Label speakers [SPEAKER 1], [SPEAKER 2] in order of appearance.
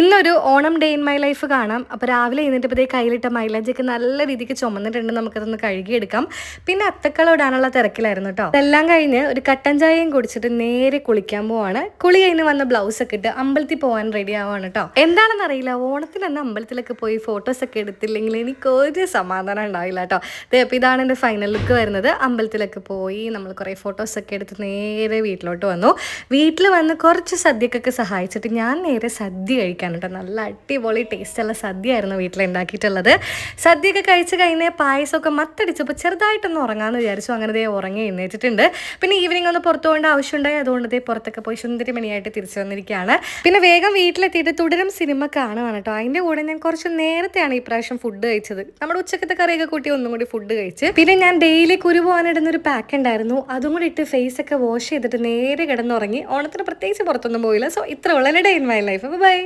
[SPEAKER 1] ഇന്നൊരു Onam day in my life കാണാം. അപ്പോൾ രാവിലെ എഴുന്നേറ്റപ്പോഴത്തേ കയ്യിലിട്ട മൈലേജൊക്കെ നല്ല രീതിക്ക് ചുമന്നിട്ടുണ്ട്. നമുക്കതൊന്ന് കഴുകിയെടുക്കാം. പിന്നെ അത്തക്കള ഇടാനുള്ള തിരക്കിലായിരുന്നു കേട്ടോ ഇതെല്ലാം കഴിഞ്ഞ് ഒരു കട്ടൻ ചായയും കുടിച്ചിട്ട് നേരെ കുളിക്കാൻ പോവാണ്. കുളി കഴിഞ്ഞ് വന്ന ബ്ലൗസ് ഒക്കെ ഇട്ട് അമ്പലത്തിൽ പോകാൻ റെഡി ആവാണ് കേട്ടോ എന്താണെന്ന് അറിയില്ല. ഓണത്തിന് തന്നെ അമ്പലത്തിലൊക്കെ പോയി ഫോട്ടോസ് ഒക്കെ എടുത്തില്ലെങ്കിൽ എനിക്ക് ഒരു സമാധാനം ഉണ്ടാവില്ല കേട്ടോ അപ്പോൾ ഇതാണ് എന്റെ ഫൈനൽ ലുക്ക് വരുന്നത്. അമ്പലത്തിലൊക്കെ പോയി നമ്മൾ കുറേ ഫോട്ടോസ് ഒക്കെ എടുത്ത് നേരെ വീട്ടിലോട്ട് വന്നു. വീട്ടിൽ വന്ന് കുറച്ച് സദ്യക്കൊക്കെ സഹായിച്ചിട്ട് ഞാൻ നേരെ സദ്യ കഴിക്കാൻ കേട്ടോ. നല്ല അടിപൊളി ടേസ്റ്റുള്ള സദ്യയായിരുന്നു വീട്ടിൽ ഉണ്ടാക്കിയിട്ടുള്ളത് സദ്യയൊക്കെ കഴിച്ച് കഴിഞ്ഞ് പായസമൊക്കെ മത്തടിച്ചപ്പോൾ ചെറുതായിട്ടൊന്ന് ഉറങ്ങാമെന്ന് വിചാരിച്ചു. അങ്ങനെ ദേ ഉറങ്ങി എഴുന്നേറ്റിട്ടുണ്ട്. പിന്നെ ഈവനിങ് ഒന്ന് പുറത്തു പോകേണ്ട ആവശ്യമുണ്ടായി. അതുകൊണ്ട് ദേ പുറത്തൊക്കെ പോയി സുന്ദരി മണിയായിട്ട് തിരിച്ചു വന്നിരിക്കുകയാണ്. പിന്നെ വേഗം വീട്ടിലെത്തിയിട്ട് തുടരും സിനിമ കാണുവാണ് കേട്ടോ. അതിന്റെ കൂടെ ഞാൻ കുറച്ച് നേരത്തെയാണ് ഈ പ്രാവശ്യം ഫുഡ് കഴിച്ചത്. നമ്മുടെ ഉച്ചക്കത്തെ കറിയൊക്കെ കൂട്ടി ഒന്നും കൂടി ഫുഡ് കഴിച്ച്. പിന്നെ ഞാൻ ഡെയിലി കുരു പോകാനിടുന്ന ഒരു പാക്ക് ഉണ്ടായിരുന്നു. അതും കൂടി ഇട്ട് ഫേസ് ഒക്കെ വാഷ് ചെയ്തിട്ട് നേരെ കിടന്നുറങ്ങി. ഓണത്തിന് പ്രത്യേകിച്ച് പുറത്തൊന്നും പോയില്ല. സോ ഇത്ര ഉള്ള day in my life bye